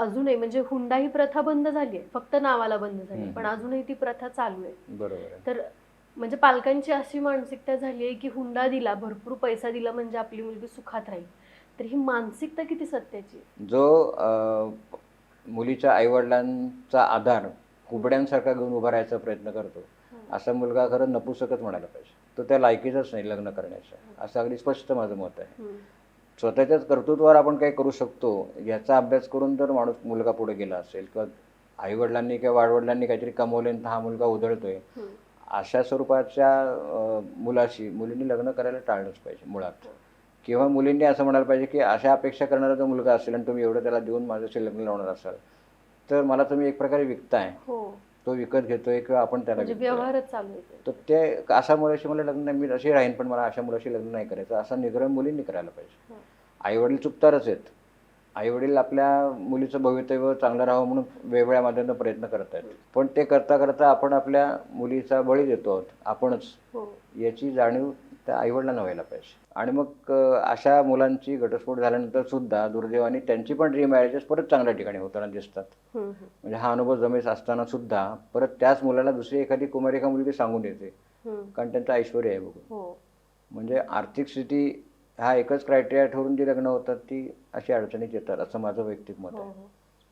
अजूनही म्हणजे हुंडा ही प्रथा बंद झाली आहे. फक्त नावाला बंद झाली. पण अजूनही ती प्रथा चालू आहे. बरोबर तर म्हणजे पालकांची अशी मानसिकता झाली आहे की हुंडा दिला भरपूर पैसा दिला म्हणजे आपली मुलगी सुखात राहील. तर ही मानसिकता किती सत्याची? जो मुलीच्या आईवडिलांचा आधार कुबड्यांसारखा घेऊन उभा राहायचा प्रयत्न करतो असा मुलगा खरं नपुसकच म्हणायला पाहिजे. तो त्या लायकीचाच नाही लग्न करण्याचा. असं अगदी स्पष्ट माझं मत आहे. स्वतःच्याच कर्तृत्वावर आपण काही करू शकतो याचा अभ्यास करून जर माणूस मुलगा पुढे गेला असेल किंवा आईवडिलांनी किंवा वाडवडिलांनी काहीतरी कमवले हा मुलगा उधळतोय. अशा स्वरूपाच्या मुलाशी मुलींनी लग्न करायला टाळलंच पाहिजे मुळात. किंवा मुलींनी असं म्हणायला पाहिजे की अशा अपेक्षा करणारा जो मुलगा असेल आणि तुम्ही एवढं त्याला देऊन माझ्याशी लग्न लावणार असाल तर मला तुम्ही एक प्रकारे विकताय. हो. तो विकत घेतोय किंवा आपण त्याला म्हणजे विकतोय. व्यवहारच चालू आहे तर ते अशा मुलाशी मला लग्न नाही मी अशी राहीन पण मला अशा मुलाशी लग्न नाही करायचं. असा निग्रह मुलींनी करायला पाहिजे. हो. आईवडील चुकतारच आहेत. आईवडील आपल्या मुलीचं भवितव्य चांगलं राहावं म्हणून वेगवेगळ्या माध्यमातून प्रयत्न करत आहेत. पण ते करता करता आपण आपल्या मुलीचा बळी देतो आहोत आपणच. हो. याची जाणीव त्या आईवडिलांना व्हायला पाहिजे. आणि मग अशा मुलांची घटस्फोट झाल्यानंतर सुद्धा दुर्दैवाने त्यांची पण रिमॅरेजेस परत चांगल्या ठिकाणी होताना दिसतात. म्हणजे हा अनुभव जमेस असताना सुद्धा परत त्याच मुलाला दुसरी एखादी कुमारिका मुलगी सांगून येते. कारण त्यांचं ऐश्वर आहे बघून. हो. म्हणजे आर्थिक स्थिती हा एकच क्रायटेरिया ठरून जी लग्न होतात ती अशी अडचणीत येतात असं माझं वैयक्तिक मत हो आहे हो.